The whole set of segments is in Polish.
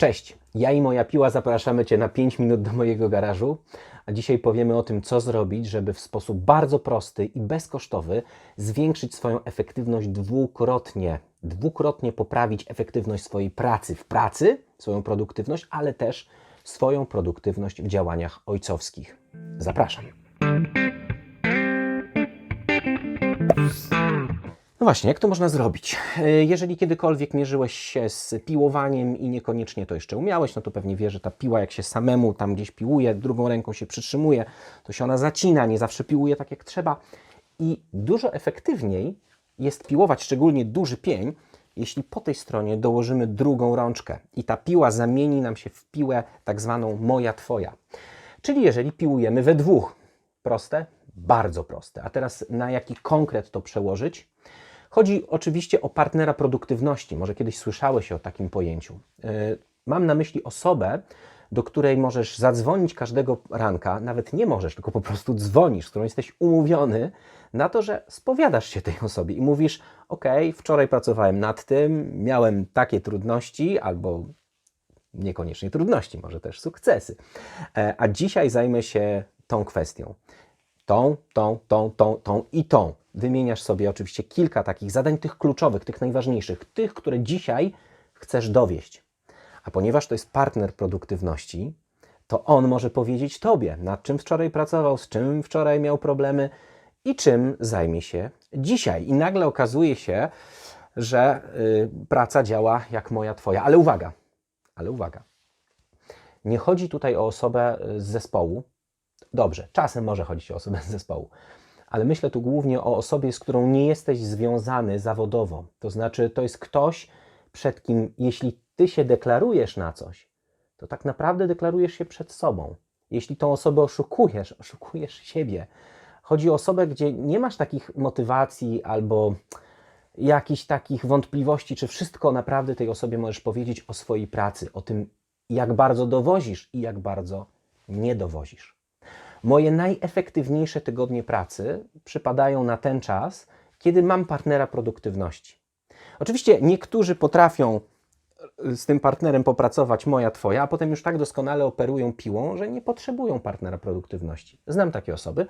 Cześć, ja i moja piła zapraszamy Cię na 5 minut do mojego garażu, a dzisiaj powiemy o tym, co zrobić, żeby w sposób bardzo prosty i bezkosztowy zwiększyć swoją efektywność dwukrotnie. Dwukrotnie poprawić efektywność swojej pracy w pracy, swoją produktywność, ale też swoją produktywność w działaniach ojcowskich. Zapraszam. No właśnie, jak to można zrobić? E, Jeżeli kiedykolwiek mierzyłeś się z piłowaniem i niekoniecznie to jeszcze umiałeś, no to pewnie wiesz, że ta piła jak się samemu tam gdzieś piłuje, drugą ręką się przytrzymuje, to się ona zacina, nie zawsze piłuje tak jak trzeba. I dużo efektywniej jest piłować, szczególnie duży pień, jeśli po tej stronie dołożymy drugą rączkę i ta piła zamieni nam się w piłę tak zwaną moja twoja. Czyli jeżeli piłujemy we dwóch. Proste? Bardzo proste. A teraz na jaki konkret to przełożyć? Chodzi oczywiście o partnera produktywności. Może kiedyś słyszałeś o takim pojęciu. Yy, Mam na myśli osobę, do której możesz zadzwonić każdego ranka, nawet nie możesz, tylko po prostu dzwonisz, z którą jesteś umówiony na to, że spowiadasz się tej osobie i mówisz: OK, wczoraj pracowałem nad tym, miałem takie trudności, albo niekoniecznie trudności, może też sukcesy. E, A dzisiaj zajmę się tą kwestią. Tą, tą, tą, tą, tą i tą. Wymieniasz sobie oczywiście kilka takich zadań, tych kluczowych, tych najważniejszych, tych, które dzisiaj chcesz dowieść. A ponieważ to jest partner produktywności, to on może powiedzieć Tobie, nad czym wczoraj pracował, z czym wczoraj miał problemy i czym zajmie się dzisiaj. I nagle okazuje się, że y, praca działa jak moja, Twoja. Ale uwaga, ale uwaga. Nie chodzi tutaj o osobę y, z zespołu. Dobrze, czasem może chodzić o osobę z zespołu, ale myślę tu głównie o osobie, z którą nie jesteś związany zawodowo. To znaczy, to jest ktoś, przed kim, jeśli ty się deklarujesz na coś, to tak naprawdę deklarujesz się przed sobą. Jeśli tą osobę oszukujesz, oszukujesz siebie. Chodzi o osobę, gdzie nie masz takich motywacji albo jakichś takich wątpliwości, czy wszystko naprawdę tej osobie możesz powiedzieć o swojej pracy, o tym, jak bardzo dowozisz i jak bardzo nie dowozisz. Moje najefektywniejsze tygodnie pracy przypadają na ten czas, kiedy mam partnera produktywności. Oczywiście niektórzy potrafią y, z tym partnerem popracować, moja, twoja, a potem już tak doskonale operują piłą, że nie potrzebują partnera produktywności. Znam takie osoby.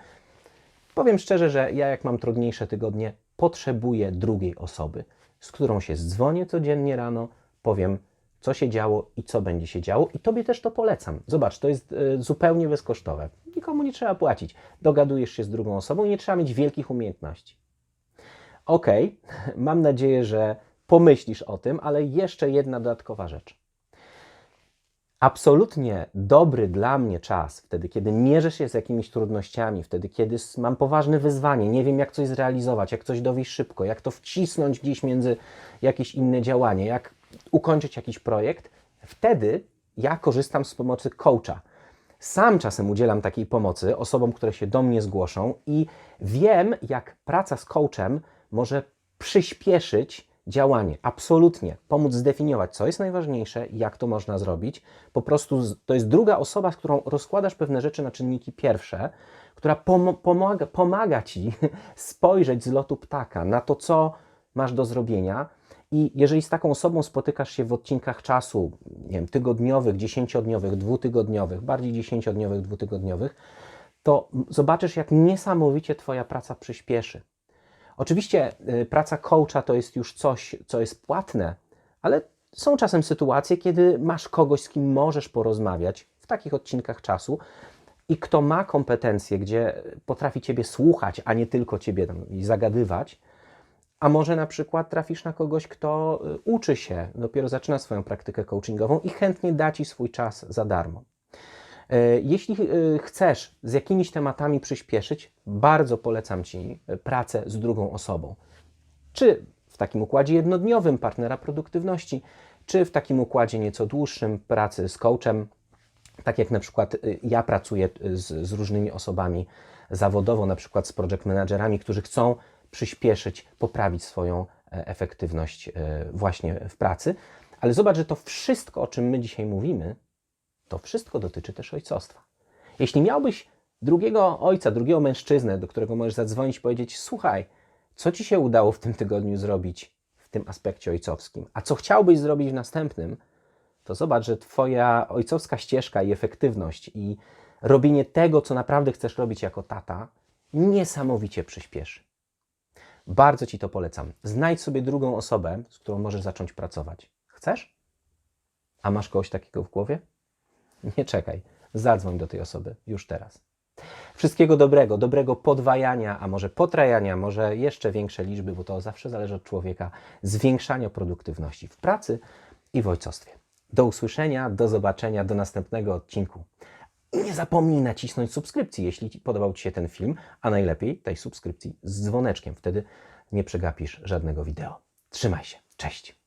Powiem szczerze, że ja jak mam trudniejsze tygodnie, potrzebuję drugiej osoby, z którą się dzwonię codziennie rano, powiem, co się działo i co będzie się działo, i Tobie też to polecam. Zobacz, to jest y, zupełnie bezkosztowe. Nikomu nie trzeba płacić. Dogadujesz się z drugą osobą i nie trzeba mieć wielkich umiejętności. Ok, mam nadzieję, że pomyślisz o tym, ale jeszcze jedna dodatkowa rzecz. Absolutnie dobry dla mnie czas, wtedy kiedy mierzę się z jakimiś trudnościami, wtedy kiedy mam poważne wyzwanie, nie wiem jak coś zrealizować, jak coś dowieść szybko, jak to wcisnąć gdzieś między jakieś inne działanie, jak ukończyć jakiś projekt, wtedy ja korzystam z pomocy coacha. Sam czasem udzielam takiej pomocy osobom, które się do mnie zgłoszą i wiem, jak praca z coachem może przyspieszyć działanie. Absolutnie. Pomóc zdefiniować, co jest najważniejsze jak to można zrobić. Po prostu to jest druga osoba, z którą rozkładasz pewne rzeczy na czynniki pierwsze, która pomo- pomaga, pomaga ci spojrzeć z lotu ptaka na to, co masz do zrobienia. I jeżeli z taką osobą spotykasz się w odcinkach czasu, nie wiem, tygodniowych, dziesięciodniowych, dwutygodniowych, bardziej dziesięciodniowych, dwutygodniowych, to zobaczysz, jak niesamowicie Twoja praca przyspieszy. Oczywiście y, praca coacha to jest już coś, co jest płatne, ale są czasem sytuacje, kiedy masz kogoś, z kim możesz porozmawiać w takich odcinkach czasu i kto ma kompetencje, gdzie potrafi Ciebie słuchać, a nie tylko Ciebie tam zagadywać, a może na przykład trafisz na kogoś, kto y, uczy się, dopiero zaczyna swoją praktykę coachingową i chętnie da Ci swój czas za darmo. E, Jeśli e, chcesz z jakimiś tematami przyspieszyć, bardzo polecam Ci e, pracę z drugą osobą. Czy w takim układzie jednodniowym partnera produktywności, czy w takim układzie nieco dłuższym pracy z coachem, tak jak na przykład y, ja pracuję y, z, z różnymi osobami zawodowo, na przykład z project managerami, którzy chcą przyspieszyć, poprawić swoją e, efektywność e, właśnie w pracy. Ale zobacz, że to wszystko, o czym my dzisiaj mówimy, to wszystko dotyczy też ojcostwa. Jeśli miałbyś drugiego ojca, drugiego mężczyznę, do którego możesz zadzwonić i powiedzieć: Słuchaj, co ci się udało w tym tygodniu zrobić w tym aspekcie ojcowskim, a co chciałbyś zrobić w następnym, to zobacz, że Twoja ojcowska ścieżka i efektywność i robienie tego, co naprawdę chcesz robić jako tata, niesamowicie przyspieszy. Bardzo Ci to polecam. Znajdź sobie drugą osobę, z którą możesz zacząć pracować. Chcesz? A masz kogoś takiego w głowie? Nie czekaj. Zadzwoń do tej osoby już teraz. Wszystkiego dobrego, dobrego podwajania, a może potrajania, może jeszcze większe liczby, bo to zawsze zależy od człowieka, zwiększania produktywności w pracy i w ojcostwie. Do usłyszenia, do zobaczenia, do następnego odcinku. Nie zapomnij nacisnąć subskrypcji, jeśli podobał Ci się ten film, a najlepiej tej subskrypcji z dzwoneczkiem. Wtedy nie przegapisz żadnego wideo. Trzymaj się. Cześć.